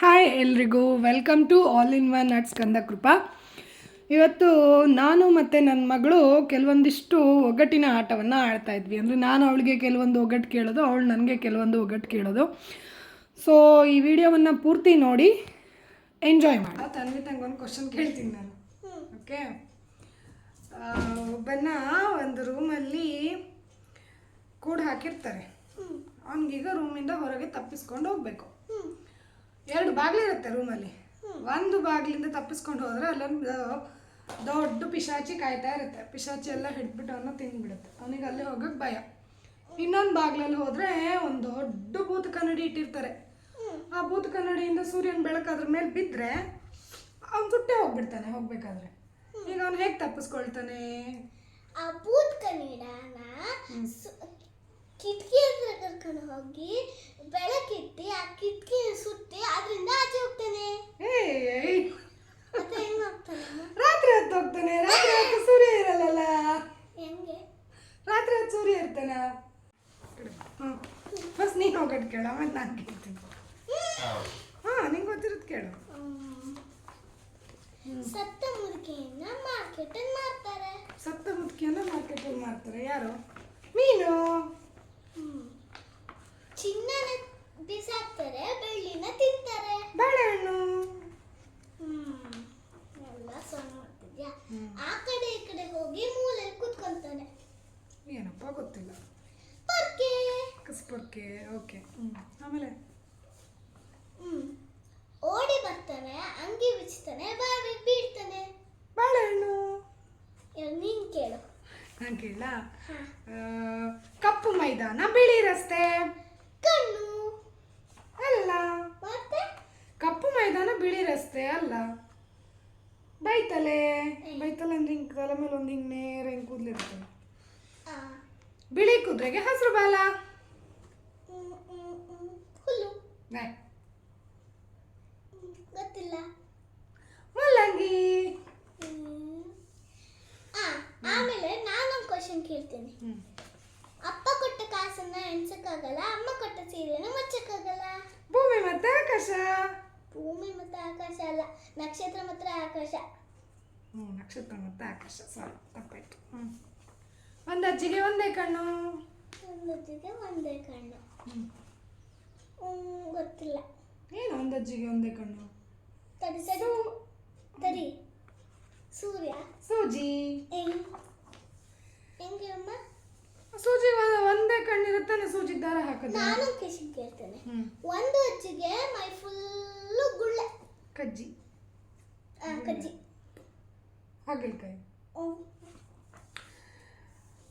Hi ಎಲ್ರಿಗೂ welcome to all in one at Skanda Krupa ಇವತ್ತು ನಾನು ಮತ್ತು ನನ್ನ ಮಗಳು ಕೆಲವೊಂದಿಷ್ಟು ಒಗ್ಗಟ್ಟಿನ ಆಟವನ್ನು ಆಡ್ತಾ ಇದ್ವಿ. ಅಂದರೆ ನಾನು ಅವಳಿಗೆ ಕೆಲವೊಂದು ಒಗ್ಗಟ್ಟು ಕೇಳೋದು ಅವಳು ನನಗೆ ಕೆಲವೊಂದು ಒಗ್ಗಟ್ಟು ಕೇಳೋದು. ಸೊ ಈ ವಿಡಿಯೋವನ್ನು ಪೂರ್ತಿ ನೋಡಿ ಎಂಜಾಯ್ ಮಾಡಿ. ತನ್ವಿ ತಂಗೊಂದು ಒಂದು ಕ್ವಶನ್ ಕೇಳ್ತೀನಿ ನಾನು. ಓಕೆ ಒಬ್ಬನ ಒಂದು ರೂಮಲ್ಲಿ ಕೂಡ್ ಹಾಕಿರ್ತಾರೆ. ಅವನಿಗೀಗ ರೂಮಿಂದ ಹೊರಗೆ ತಪ್ಪಿಸ್ಕೊಂಡು ಹೋಗ್ಬೇಕು. ಎರಡು ಬಾಗಿಲಿರುತ್ತೆ ರೂಮಲ್ಲಿ ಒಂದು ಬಾಗಿಲಿಂದ ತಪ್ಪಿಸ್ಕೊಂಡು ಹೋದ್ರೆ ಅಲ್ಲೊಂದು ದೊಡ್ಡ ಪಿಶಾಚಿ ಕಾಯ್ತಾ ಇರುತ್ತೆ. ಪಿಶಾಚಿ ಎಲ್ಲ ಹಿಡ್ಬಿಟ್ಟು ಅವನ್ನ ತಿಂದ್ಬಿಡುತ್ತೆ. ಅವನಿಗೆ ಅಲ್ಲಿ ಹೋಗಕ್ಕೆ ಭಯ. ಇನ್ನೊಂದು ಬಾಗಿಲಲ್ಲಿ ಹೋದ್ರೆ ಒಂದು ದೊಡ್ಡ ಭೂತ ಕನ್ನಡಿ ಇಟ್ಟಿರ್ತಾರೆ. ಆ ಭೂತ ಕನ್ನಡಿಯಿಂದ ಸೂರ್ಯನ ಬೆಳಕು ಅದ್ರ ಮೇಲೆ ಬಿದ್ದರೆ ಅವ್ನು ಸುಟ್ಟೆ ಹೋಗ್ಬಿಡ್ತಾನೆ ಹೋಗ್ಬೇಕಾದ್ರೆ. ಈಗ ಅವ್ನು ಹೇಗೆ ತಪ್ಪಿಸ್ಕೊಳ್ತಾನೆ? ಆ ಭೂತ್ ಕನ್ನಡನ ಕಿಟಕಿ ಹತ್ರ ಕರ್ಕೊಂಡು ಹೋಗಿ ಬೆಳಕಿಟ್ಟು ಆ ಕಿಟಕಿ ಸುತ್ತಿ ಅದರಿಂದ ಆಚೆ ಹೋಗ್ತಾನೆ. ಮತ್ತೆ ಹೆಂಗ್ ಹೋಗ್ತಾನೆ? ರಾತ್ರಿ ಹೊತ್ತು ಹೋಗ್ತಾನೆ ರಾತ್ರಿ ಹೊತ್ತು ಸೂರ್ಯ ಇರಲ್ಲಲ್ಲ? ಹೆಂಗೆ? ರಾತ್ರಿ ಹೊತ್ತು ಸೂರ್ಯ ಇರ್ತಾನ? ಫಸ್ಟ್ ನೀನು ಹೋಗೋದು ಕೇಳ ಮತ್ತೆ ನಾನು ಕೇಳ್ತೀನಿ. ಹಾಂ ನಿಂಗೆ ಗೊತ್ತಿರೋದು ಕೇಳು. ಸತ್ತ ಮುದುಕಿಯನ್ನ ಮಾರ್ಕೆಟಲ್ಲಿ ಮಾರ್ತಾರೆ. ಸತ್ತ ಮುದುಕಿಯನ್ನ ಮಾರ್ಕೆಟಲ್ಲಿ ಮಾರ್ತಾರೆ ಯಾರು? ಮೀನು. ಬಿಸಾಕ್ತಾರೆ ಬೆಳ್ಳಿನ ತಿಂತಾರೆ. ಬಾಳೆಹಣ್ಣು ಎಲ್ಲ ಸಣ್ಣ ಮಾಡ್ತಿದ್ಯಾ? ಆ ಕಡೆ ಈ ಕಡೆ ಹೋಗಿ ಮೂಲೆ ಕೂತ್ಕೊಂತಾನೆ. ಏನಪ್ಪ ಗೊತ್ತಿಲ್ಲ. ಪರ್ಕೆ. ಕಸ್ಪರ್ಕೆ ಓಕೆ. ಆಮೇಲೆ? ಓಡಿ ಬರ್ತಾನೆ ಅಂಗಿ ಬಿಚ್ತಾನೆ ಬಾವಿ ಬೀಳ್ತಾನೆ. ಬಾಳೆಹಣ್ಣು ನೀನ್ ಕೇಳು. ನಾನು ಕೇಳ ಕಪ್ಪು ಮೈದಾನ ಬಿಳಿ ರಸ್ತೆ ಕಣ್ಣು ಅಲ್ಲ ಮತ್ತೆ ಕಪ್ಪು ಮೈದಾನ ಬಿಳಿ ರಸ್ತೆ ಅಲ್ಲ ಬೈತಲೆ ಬೈತಲೆ ಅಂದ್ರೆ ಹಿಂಗೆ ತಲೆ ಮೇಲೆ ಒಂದು ಹಿಂಗೆ ನೇರ ಹಿಂಗೆ ಕೂದಲಿರ್ತದೆ ಬಿಳಿ ಕುದುರೆಗೆ ಹಸಿರು ಬಾಲ. ಗೊತ್ತಿಲ್ಲ. ಮುಲ್ಲಂಗಿ. ಆಮೇಲೆ ನಾನೊಂದು ಕ್ವಶನ್ ಕೇಳ್ತೀನಿ. ಅಪ್ಪ ಕೊಟ್ಟ ಕಾಸನ್ನ ಎಣ್ಸಕ್ಕಾಗಲ್ಲ ಅಮ್ಮ ಕೊಟ್ಟ ಸೀರೆನ ಮುಚ್ಚಕ್ಕಾಗಲ್ಲ? ಭೂಮಿ ಮತ್ತೆ ಆಕಾಶ. ಭೂಮಿ ಮತ್ತೆ ಆಕಾಶ ಅಲ್ಲ ನಕ್ಷತ್ರ ಮಾತ್ರ ಆಕಾಶ. ಹ್ಞೂ ನಕ್ಷತ್ರ ಮತ್ತು ಆಕಾಶ. ಸಾರಿ ತಪ್ಪಾಯ್ತು. ಹ್ಞೂ ಒಂದು ಅಜ್ಜಿಗೆ ಒಂದೇ ಕಣ್ಣು. ಒಂದೊತ್ತಿಗೆ ಒಂದೇ ಕಣ್ಣು. ಗೊತ್ತಿಲ್ಲ. ಏನು ಒಂದು ಅಜ್ಜಿಗೆ ಒಂದೇ ಕಣ್ಣು? ತಡಿ ಸರಿ ತಡಿ. ಸೂರ್ಯ. ಸೂಜಿ. ಹೆಂಗ್ ಅಮ್ಮ? ಸೂಜಿ ಒಂದ್- ಕಣ್ಣಿರುತ್ತಾನೆ ಸೂಜಿ ದಾರ ಹಾಕೋದು. ನಾನು ಕೇಶನ್ ಕೇಳ್ತೇನೆ. ಒಂದು ಅಜ್ಜಿಗೆ ಮೈ ಫುಲ್ಲು ಗುಳ್ಳೆ. ಕಜ್ಜಿ. ಆ, ಕಜ್ಜಿ. ಹಾಗಲಕಾಯಿ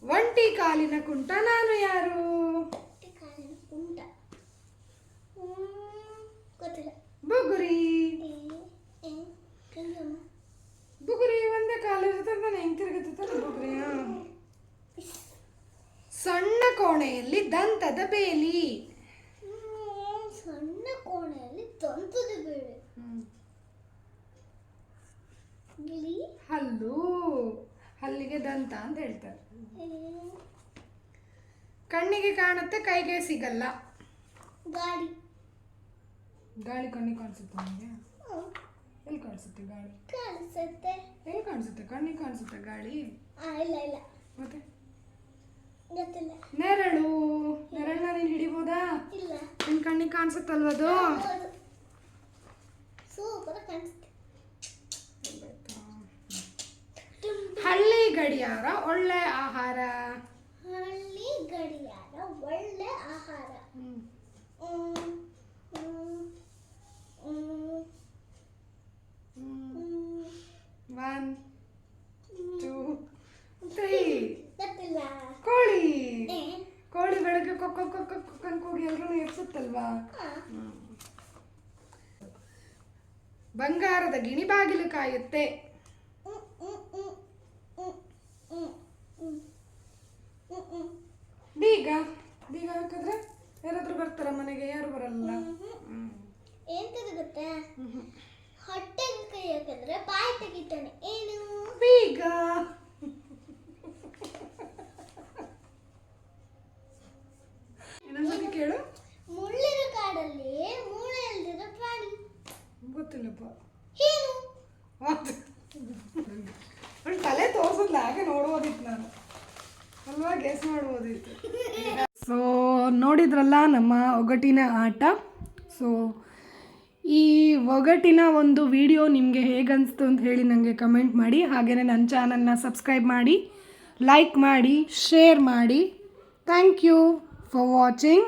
ಒಂಟಿ ಕಾಲಿನ ಕುಂಟ ನಾನು ಯಾರು? ಬುಗುರಿ. ಬುಗುರಿ ಒಂದೇ ಕಾಲು ಹೆಂಗ್ ಬುಗುರಿ ಸಣ್ಣ ಕೋಣೆಯಲ್ಲಿ ದಂತದ ಬೇಲಿ. ಸಣ್ಣ ಕೋಣೆಯಲ್ಲಿ ದಂತದ ಬೇಲಿ. ಹಲ್ಲು. ಹಲ್ಲಿಗೆ ದಂತ ಅಂತ ಹೇಳ್ತಾರೆ. ಕಣ್ಣಿಗೆ ಕಾಣುತ್ತೆ ಕೈಗೆ ಸಿಗಲ್ಲ. ಗಾಳಿ ಗಾಳಿ ಕಣ್ಣಿಗೆ ಕಾಣಿಸುತ್ತೆ ನನಗೆ ಹ್ಮ್, ಎಲ್ಲಿ ಕಾಣಿಸುತ್ತೆ ಗಾಳಿ? ಕಾಣಿಸುತ್ತೆ. ಎಲ್ಲಿ ಕಾಣಿಸುತ್ತೆ? ಕಣ್ಣಿಗೆ ಕಾಣಿಸುತ್ತೆ ಗಾಳಿ? ಇಲ್ಲ ಇಲ್ಲ. ಮತ್ತೆ? ಗೊತ್ತಿಲ್ಲ. ನೆರಳು. ನೆರಳನ್ನ ನೀನು ಹಿಡಿಬೋದಾ? ಇಲ್ಲ. ನಿನ್ನ ಕಣ್ಣಿಗೆ ಕಾಣಿಸುತ್ತಲ್ವದು ಹೌದು ಸೂಪರ್ ಕಾಣಿಸುತ್ತೆ ಹಳ್ಳಿ ಗಡಿಯಾರ ಒಳ್ಳೆ ಆಹಾರ. ಹಳ್ಳಿ ಗಡಿಯಾರ ಒಳ್ಳೆ ಆಹಾರ. ಒನ್ ಟೂ ತ್ರೀ ಕೋಳಿ. ಕೋಳಿ ಬೆಳಗ್ಗೆ ಕೊಕ್ಕ ಕೊಕ್ಕ ಕೊಕ್ಕ ಕೂಗಿ ಎಲ್ರೂ ಎಬ್ಸುತ್ತಲ್ವಾ? ಬಂಗಾರದ ಗಿಣಿ ಬಾಗಿಲು ಕಾಯುತ್ತೆ. ಯಾರಾದ್ರೂ ಬರ್ತಾರ ಮನೆಗೆ? ಯಾರು ಬರಲ್ಲ. ಏನ್. ಎಂತದು ಗೊತ್ತಾ? ಹ್ಮ್. ಹೊಟ್ಟೆಗೆ ಕೈ ಹಾಕಿದ್ರೆ ಬಾಯಿ ತೆಗಿತಾನೆ. ಏನು? ಬೀಗ. ಇನ್ನೊಂದ್ಸತಿ ಕೇಳು. ಮುಳ್ಳಿನ ಕಾಡಲ್ಲಿ ಮೂಳೆ ಇಲ್ದಿರೋ ಪ್ರಾಣಿ. ಗೊತ್ತಿಲ್ಲಪ್ಪ. ತಲೆ ತೋರ್ಸದ್ಲ ಹಾಗೆ ನೋಡ್ಬೋದಿತ್ತು ನಾನು. ಅಲ್ವಾ ಗೆಸ್ ಮಾಡ್ಬೋದಿತ್ತು ಸೊ ನೋಡಿದ್ರಲ್ಲ ನಮ್ಮ ಒಗಟಿನ ಆಟ. ಸೊ ಈ ಒಗಟಿನ ಒಂದು ವಿಡಿಯೋ ನಿಮಗೆ ಹೇಗನ್ನಿಸ್ತು ಅಂತ ಹೇಳಿ ನನಗೆ ಕಮೆಂಟ್ ಮಾಡಿ. ಹಾಗೇ ನನ್ನ ಚಾನಲ್ನ ಸಬ್ಸ್ಕ್ರೈಬ್ ಮಾಡಿ ಲೈಕ್ ಮಾಡಿ ಶೇರ್ ಮಾಡಿ. Thank you for watching